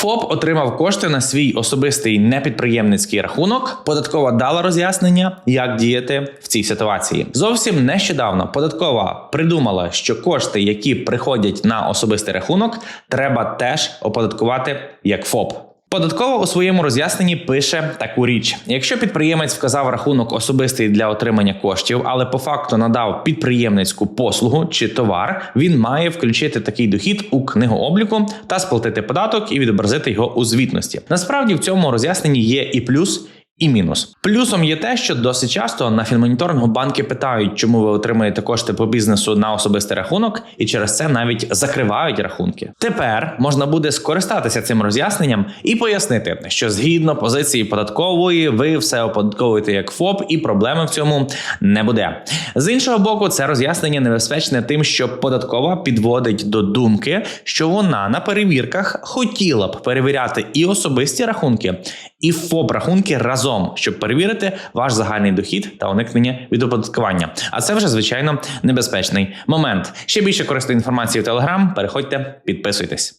ФОП отримав кошти на свій особистий непідприємницький рахунок. Податкова дала роз'яснення, як діяти в цій ситуації. Зовсім нещодавно податкова придумала, що кошти, які приходять на особистий рахунок, треба теж оподаткувати як ФОП. Податкова у своєму роз'ясненні пише таку річ: якщо підприємець вказав рахунок особистий для отримання коштів, але по факту надав підприємницьку послугу чи товар, він має включити такий дохід у книгу обліку та сплатити податок і відобразити його у звітності. Насправді в цьому роз'ясненні є і плюс. І мінус плюсом є те, що досить часто на фінмоніторингу банки питають, чому ви отримуєте кошти по бізнесу на особистий рахунок, і через це навіть закривають рахунки. Тепер можна буде скористатися цим роз'ясненням і пояснити, що згідно позиції податкової, ви все оподатковуєте як ФОП, і проблеми в цьому не буде. З іншого боку, це роз'яснення небезпечне тим, що податкова підводить до думки, що вона на перевірках хотіла б перевіряти і особисті рахунки, і ФОП рахунки разом, щоб перевірити ваш загальний дохід та уникнення від оподаткування. А це вже звичайно небезпечний момент. Ще більше корисної інформації в Телеграм. Переходьте, підписуйтесь.